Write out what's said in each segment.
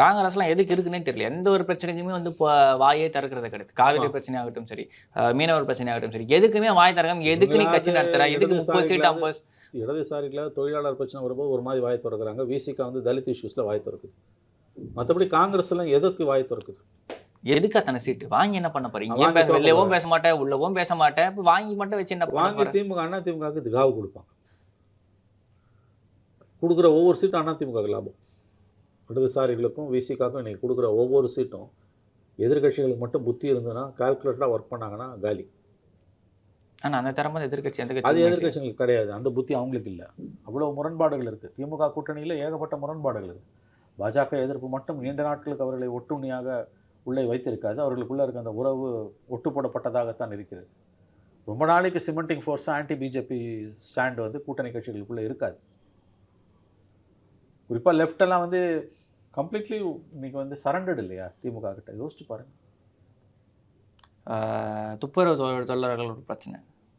காங்கிரஸ்லாம் எதுக்கு இருக்குன்னே தெரியல. எந்த ஒரு பிரச்சனைக்குமே வந்து இப்போ வாயே திறக்கிறது கிடையாது. காவிரி. பிரச்சனை ஆகட்டும் சரி மீனவர் பிரச்சனை ஆகட்டும் சரி எதுக்குமே வாய் திறக்காம எதுக்கு நீ கட்சி நடத்துற? எதுக்கு முப்பது சீட் ஐம்பது இடதுசாரிகளில் தொழிலாளர் பிரச்சனை வரும்போது ஒரு மாதிரி வாய் திறக்கிறாங்க. விசிகா வந்து தலித் இஷ்யூஸில் வாய் திறக்குது. மற்றபடி காங்கிரஸ்லாம் எதுக்கு வாய் திறக்குது? எதுக்கு அத்தனை சீட்டு? வாங்கி என்ன பண்ண போறீங்க வெளியவும். பேச மாட்டேன் உள்ளவும் பேச மாட்டேன். இப்ப வாங்கி மட்டும் வச்சு என்ன வாங்கி? திமுக அண்ணா திமுகவுக்கு இது காவு கொடுப்பாங்க. கொடுக்குற ஒவ்வொரு சீட்டும் அண்ணா திமுக லாபம். இடதுசாரிகளுக்கும் விசிகாக்கும் இன்னைக்கு கொடுக்குற ஒவ்வொரு சீட்டும் எதிர்க்கட்சிகளுக்கு மட்டும் புத்தி இருந்ததுன்னா கால்குலேட்டடாக ஒர்க் பண்ணாங்கன்னா காலி. ஆனா அந்த தரமா எதிர்க்கட்சி எந்த அது கட்சி எதிர்க்கட்சிகளுக்கு கிடையாது. அந்த புத்தி அவங்களுக்கு இல்லை. அவ்வளோ முரண்பாடுகள் இருக்குது திமுக கூட்டணியில் ஏகப்பட்ட முரண்பாடுகள் இருக்குது பாஜக எதிர்ப்பு மட்டும் நீண்ட நாட்களுக்கு அவர்களை ஒட்டுண்ணியாக உள்ளே வைத்திருக்காது. அவர்களுக்குள்ளே இருக்க அந்த உறவு ஒட்டு போடப்பட்டதாகத்தான் இருக்கிறது. ரொம்ப நாளைக்கு சிமெண்டிங் ஃபோர்ஸாக ஆன்டி பிஜேபி ஸ்டாண்ட் வந்து கூட்டணி கட்சிகளுக்குள்ளே இருக்காது. குறிப்பாக லெஃப்ட் எல்லாம் வந்து கம்ப்ளீட்லி இன்னைக்கு வந்து சரண்டட் இல்லையா திமுக கிட்ட? யோசிச்சு பாருங்க. துப்புரவு தொழில் தொழிலாளர்கள் ஒரு பிரச்சனை.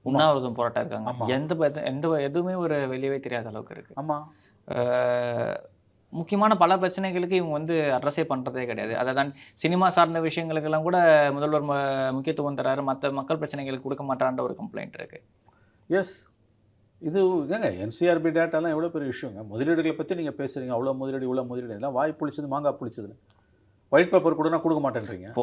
உண்ணாவிரதம் போராட்டம் இருக்காங்க. எந்த எந்த எதுவுமே ஒரு வெளியவே தெரியாத அளவுக்கு இருக்கு. ஆமாம் முக்கியமான பல பிரச்சனைகளுக்கு இவங்க வந்து அட்ரஸே பண்ணுறதே கிடையாது. அதை தான் சினிமா சார்ந்த விஷயங்களுக்கெல்லாம் கூட முதல்வர் முக்கியத்துவம் தராரு. மற்ற மக்கள் பிரச்சனைகளுக்கு கொடுக்க மாட்டான்ற ஒரு கம்ப்ளைண்ட் இருக்கு. எஸ் இது ஏங்க என்சிஆர்பி டேட்டாலாம் எவ்வளோ பெரிய விஷயங்க? முதலீடுகளை பற்றி நீங்கள் பேசுகிறீங்க அவ்வளோ முதலீடு இவ்வளோ முதலீடு. எல்லாம் வாய் புளிச்சது மாங்காய் புளிச்சதுன்னு. ஒயிட் பேப்பர் கூட நான் கொடுக்க மாட்டேன்றீங்க.